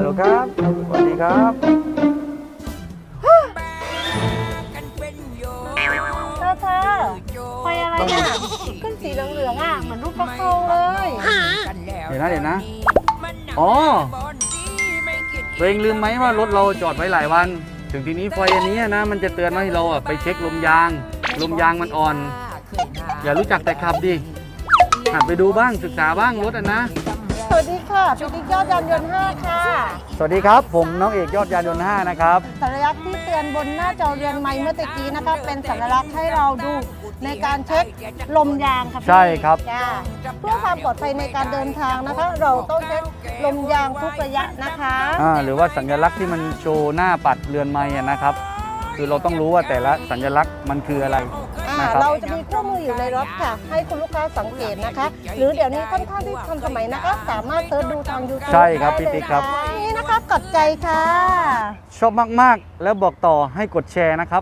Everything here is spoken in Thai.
ฮัลโหลครับสวัสดีครับ เธอเธอไฟอะไรอะขึ้นสีเหลืองๆอะเหมือนรูปปลาเข้าเลยเดี๋ยวนะเดี๋ยวนะ อ๋อ ตัวเองลืมไหมว่ารถเราจอดไว้หลายวัน ถึงทีนี้ไฟอันนี้นะ มันจะเตือนว่าให้เราอะไปเช็คลมยาง ลมยางมันอ่อน อย่ารู้จักแต่ขับดิหัดไปดูบ้างศึกษาบ้างรถอะนะ สวัสดีค่ะพิติกยอดยานยนต์5ค่ะสวัสดีครับผมน้องเอกยอดยานยนต์5นะครับสัญลักษณ์ที่เตือนบนหน้าจอเรือนไม้เมื่อตะกี้นะคะเป็นสัญลักษณ์ให้เราดูในการเช็คลมยางค่ะพี่ใช่ครับ จ้าเพื่อความปลอดภัยในการเดินทางนะคะ เราต้องเช็คลมยางทุกระยะนะคะ อ่าหรือว่าสัญลักษณ์ที่มันโชว์หน้าปัดเรือนไม้อะนะครับ คือเราต้องรู้ว่าแต่ละสัญลักษณ์มันคืออะไร อ่านะครับ เราจะมีเครื่องมืออยู่ในรถค่ะ ให้คุณลูกค้าสังเกตนะคะ หรือเดี๋ยวนี้ค่อนข้างที่ทันสมัยนะคะ สามารถเซิร์ชดูทาง YouTube ใช่ครับได้พี่ติ๊กครับเลยะนี่นะคะกดใจค่ะ ชอบมาก ๆ แล้วบอกต่อให้กดแชร์นะครับ